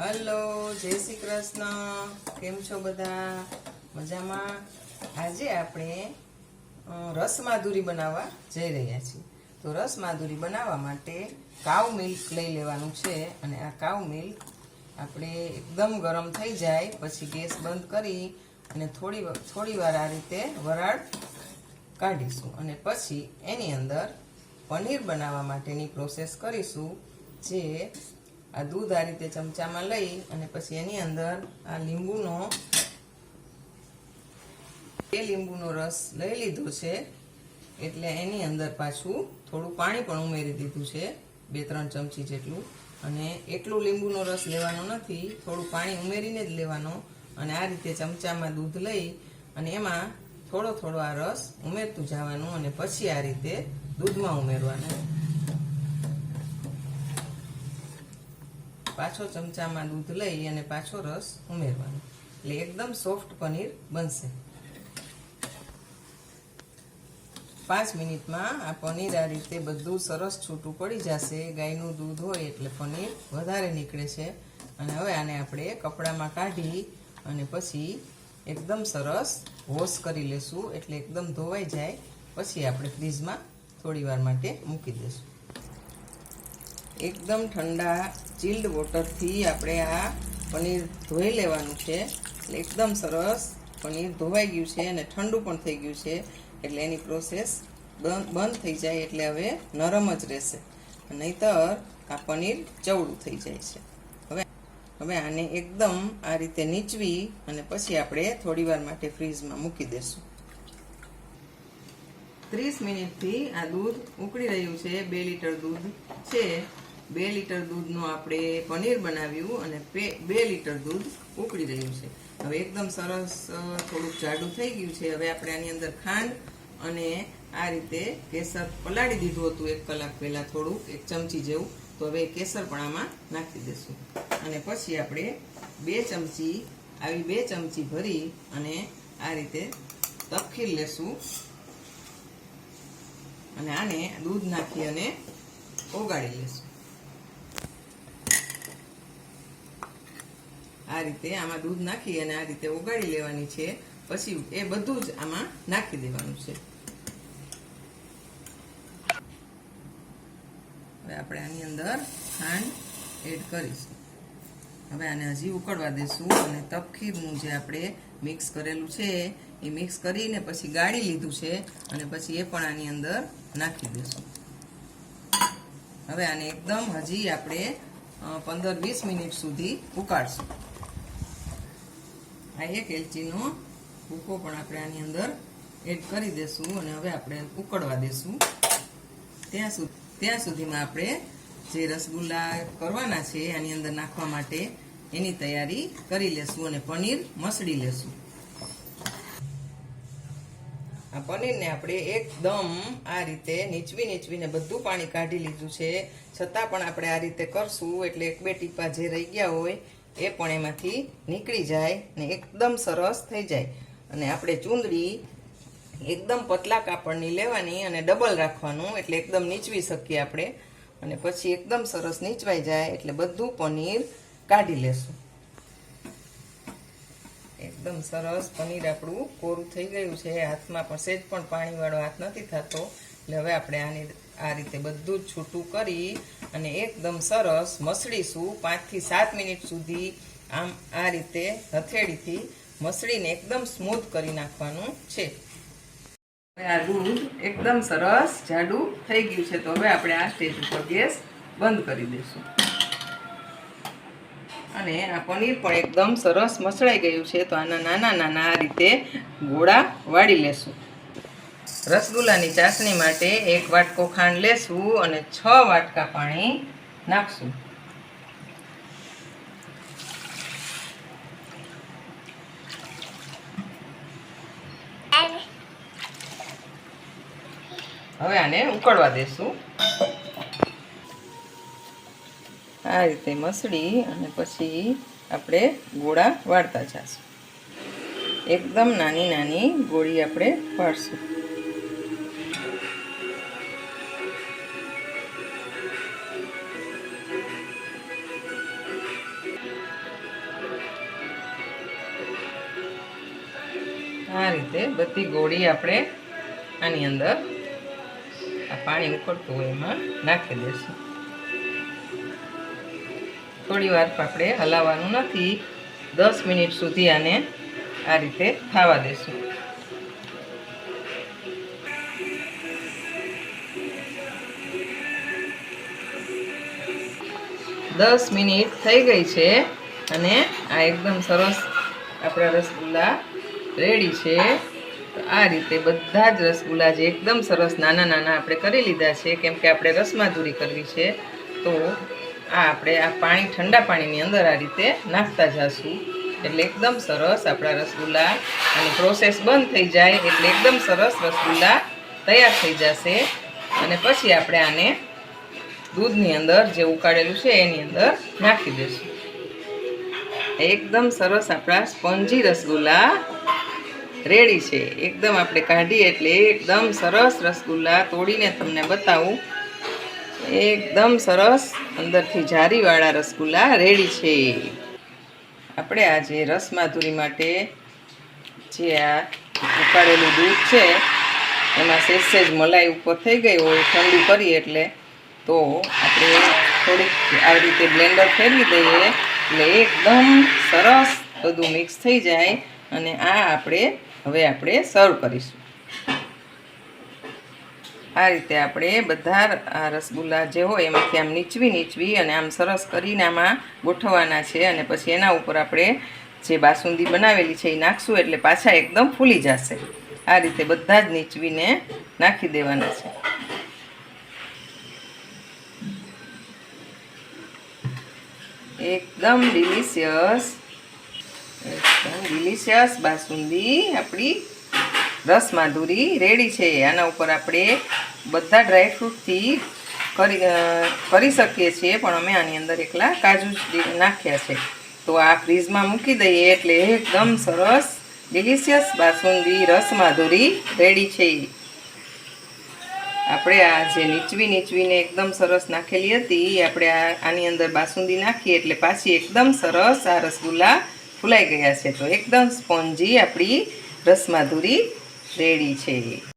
Hello, જય શ્રી કૃષ્ણ. કેમ છો બધા? મજામાં? આજે આપણે રસ માધુરી બનાવવા જઈ રહ્યા છીએ. તો રસ માધુરી બનાવવા માટે કાવ મિલ્ક લઈ લેવાનું છે અને આ કાવ મિલ્ક આપણે એકદમ ગરમ થઈ જાય, પછી ગેસ બંધ કરી અને થોડી થોડી વાર આ રીતે વરાળ કાઢીશું અને પછી એની અંદર પનીર બનાવવા માટેની પ્રોસેસ કરીશું, જે આ દૂધ આ રીતે ચમચામાં લઈ અને પછી એની અંદર આ લીંબુનો, એ લીંબુનો રસ લઈ લીધો છે. એટલે એની અંદર પાછું થોડું પાણી પણ ઉમેરી દીધું છે, બે ત્રણ ચમચી જેટલું. અને એટલું લીંબુનો રસ લેવાનો નથી, થોડું પાણી ઉમેરીને જ લેવાનો. અને આ રીતે ચમચામાં દૂધ લઈ અને એમાં થોડો થોડો આ રસ ઉમેરતું જવાનું અને પછી આ રીતે દૂધમાં ઉમેરવાનું. પાછો ચમચામાં દૂધ લઈ અને પાછો રસ ઉમેરવાનો. એટલે એકદમ સોફ્ટ પનીર બનશે. પાંચ મિનિટમાં આ પનીર આ રીતે બધું સરસ છૂટું પડી જશે. ગાયનું દૂધ હોય એટલે પનીર વધારે નીકળે છે. અને હવે આને આપણે કપડામાં કાઢી અને પછી એકદમ સરસ વોશ કરી લેશું. એટલે એકદમ ધોવાઈ જાય. પછી આપણે ફ્રીજમાં થોડી વાર માટે મૂકી દઈશું એકદમ ઠંડા ચિલ્ડ વોટરથી આપણે આ પનીર ધોઈ લેવાનું છે. એટલે એકદમ સરસ પનીર ધોવાઈ ગયું છે અને ઠંડુ પણ થઈ ગયું છે. એટલે એની પ્રોસેસ બંધ થઈ જાય એટલે હવે નરમ જ રહેશે. નહીતર આ પનીર ચવડું થઈ જાય છે. હવે હવે આને એકદમ આ રીતે નીચવી અને પછી આપણે થોડીવાર માટે ફ્રીજમાં મૂકી દેશું. ત્રીસ મિનિટથી આ દૂધ ઉકળી રહ્યું છે. બે લીટર દૂધ છે. બે લીટર દૂધનું આપણે પનીર બનાવ્યું અને બે- લીટર દૂધ ઉકળી રહ્યું છે. હવે એકદમ સરસ થોડુંક જાડું થઈ ગયું છે. હવે આપણે આની અંદર ખાંડ અને આ રીતે કેસર પલાળી દીધું હતું એક કલાક પહેલાં થોડુંક, એક ચમચી જેવું. તો હવે કેસર પણ આમાં નાખી દઈશું અને પછી આપણે બે ચમચી, આવી બે ચમચી ભરી અને આ રીતે તપખીર લેશું. અને આને દૂધ નાખી અને ઓગાળી લેશું. આ રીતે આમાં દૂધ નાખી અને આ રીતે ઓગાળી લેવાની છે. પછી એ બધું જ આમાં નાખી દેવાનું છે. હવે આપણે આની અંદર ખાંડ એડ કરીશું. હવે આને હજી ઉકળવા દેશું અને તપખીરનું જે આપણે મિક્સ કરેલું છે, એ મિક્સ કરીને પછી ગાળી લીધું છે અને પછી એ પણ આની અંદર નાખી દઈશું હવે આને એકદમ હજી આપણે પંદર વીસ મિનિટ સુધી ઉકાળશું. આ એક એલચીનો ભૂકો પણ આપણે આની અંદર એડ કરી દેશું અને હવે આપણે ઉકળવા દેશું. ત્યાં સુધી ત્યાં સુધીમાં આપણે જે રસગુલ્લા કરવાના છે આની અંદર નાખવા માટે એની તૈયારી કરી લેશું અને પનીર મસળી લેશું. આ પનીરને આપણે એકદમ આ રીતે નીચવી નીચવીને બધું પાણી કાઢી લીધું છે. છતાં પણ આપણે આ રીતે કરશું એટલે એક બે ટીપા જે રહી ગયા હોય એ પણ એમાંથી નીકળી જાય ને એકદમ સરસ થઈ જાય. અને આપણે ચૂંદડી એકદમ પતલા કાપડની લેવાની અને ડબલ રાખવાનું એટલે એકદમ નીચવી શકીએ આપણે. અને પછી એકદમ સરસ નીચવાઈ જાય એટલે બધું પનીર કાઢી લેશું. એકદમ સરસ પનીર આપણું કોરું થઈ ગયું છે. હાથમાં પણ સેજ પણ પાણીવાળો હાથ નથી થતો. એટલે હવે આપણે આની આ રીતે બધું જ છૂટું કરી અને એકદમ સરસ મસળીશું પાંચથી સાત મિનિટ સુધી આમ આ રીતે હથેળીથી મસળીને એકદમ સ્મૂથ કરી નાખવાનું છે. હવે આ દૂધ એકદમ સરસ જાડું થઈ ગયું છે. તો હવે આપણે આ સ્ટેજ ઉપર ગેસ બંધ કરી દઈશું. અને આ પનીર પણ એકદમ સરસ મસળાઈ ગયું છે. તો આના નાના નાના આ રીતે ગોળા વાળી લેશું. રસગુલ્લાની ચાસણી માટે એક વાટકો ખાંડ લેશું અને છ વાટકા પાણી નાખશું. હવે આને ઉકળવા દેશું. આ રીતે મસળી અને પછી આપણે ગોળા વાળતા જઈશું એકદમ નાની નાની ગોળી આપણે વાળશું. આ રીતે બધી ગોળી આપણે આની અંદર આ પાણી ઉકળતું હોય એમાં નાખી દઈશું થોડી વાર આપણે હલાવવાનું નથી. દસ મિનિટ સુધી આને આ રીતે ખાવા દેશું. દસ મિનિટ થઈ ગઈ છે અને આ એકદમ સરસ આપણા રસગુલ્લા રેડી છે. આ રીતે બધા જ રસગુલ્લા જે એકદમ સરસ નાના નાના આપણે કરી લીધા છે, કેમ કે આપણે રસમાધુરી કરવી છે, તો આ આપણે આ પાણી, ઠંડા પાણીની અંદર આ રીતે નાખતા જશું. એટલે એકદમ સરસ આપણા રસગુલ્લા અને પ્રોસેસ બંધ થઈ જાય એટલે એકદમ સરસ રસગુલ્લા તૈયાર થઈ જશે. અને પછી આપણે આને દૂધની અંદર જે ઉકાળેલું છે એની અંદર નાખી દઈશું. એકદમ સરસ આપણા સ્પોન્જી રસગુલ્લા રેડી છે. એકદમ આપણે કાઢીએ એટલે એકદમ સરસ રસગુલ્લા તોડીને તમને બતાવું. એકદમ સરસ. અંદરથી જારીવાળા રસગુલ્લા રેડી છે. આપણે આજે રસમાધુરી માટે જે આ ઉકાળેલું દૂધ છે, એમાં સેજ મલાઈ ઉપર થઈ ગઈ હોય ઠંડુ કરીએ એટલે તો આપણે થોડીક આવી રીતે બ્લેન્ડર ફેરવી દઈએ એટલે એકદમ સરસ બધું મિક્સ થઈ જાય અને આ આપણે, હવે આપણે સર્વ કરીશું. આ રીતે આપણે બધા રસગુલ્લા જે હોય એમાંથી આમ નીચવી નીચવી અને આમ સરસ કરીને આમાં ગોઠવવાના છે અને પછી એના ઉપર આપણે જે બાસુંદી બનાવેલી છે એ નાખશું એટલે પાછા એકદમ ફૂલી જશે. આ રીતે બધા જ નીચવીને નાખી દેવાના છે. એકદમ ડિલિશિયસ એકદમ ડિલિશિયસ બાસુંદી આપણી રસ માધુરી રેડી છે. આના ઉપર આપણે બધા ડ્રાયફ્રૂટથી કરી કરી શકીએ છીએ, પણ અમે આની અંદર એકલા કાજુ નાખ્યા છે. તો આ ફ્રીઝમાં મૂકી દઈએ એટલે એકદમ સરસ ડિલિશિયસ બાસુંદી રસમાધુરી રેડી છે. આપણે આ જે નીચવી નીચવીને એકદમ સરસ નાખેલી હતી, આપણે આ, આની અંદર બાસુંદી નાખીએ એટલે પાછી એકદમ સરસ આ રસગુલ્લા ફૂલાઈ ગયા છે. તો એકદમ સ્પોન્જી આપણી રસમાધુરી રેડી છે.